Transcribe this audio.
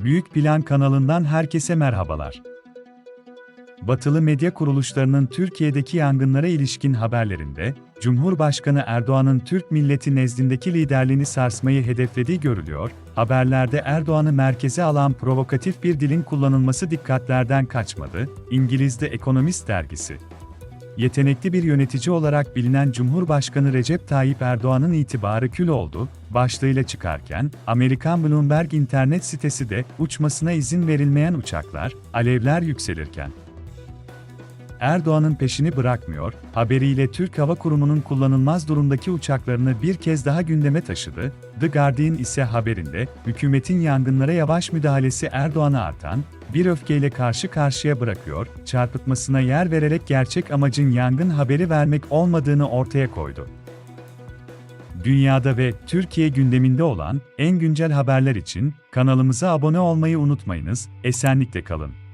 Büyük Plan kanalından herkese merhabalar. Batılı medya kuruluşlarının Türkiye'deki yangınlara ilişkin haberlerinde, Cumhurbaşkanı Erdoğan'ın Türk milleti nezdindeki liderliğini sarsmayı hedeflediği görülüyor, haberlerde Erdoğan'ı merkeze alan provokatif bir dilin kullanılması dikkatlerden kaçmadı, İngiliz'de Ekonomist dergisi. Yetenekli bir yönetici olarak bilinen Cumhurbaşkanı Recep Tayyip Erdoğan'ın itibarı kül oldu, başlığıyla çıkarken, Amerikan Bloomberg internet sitesi de uçmasına izin verilmeyen uçaklar, alevler yükselirken. Erdoğan'ın peşini bırakmıyor, haberiyle Türk Hava Kurumu'nun kullanılmaz durumdaki uçaklarını bir kez daha gündeme taşıdı. The Guardian ise haberinde, hükümetin yangınlara yavaş müdahalesi Erdoğan'a artan, bir öfkeyle karşı karşıya bırakıyor, çarpıtmasına yer vererek gerçek amacın yangın haberi vermek olmadığını ortaya koydu. Dünyada ve Türkiye gündeminde olan en güncel haberler için kanalımıza abone olmayı unutmayınız, esenlikle kalın.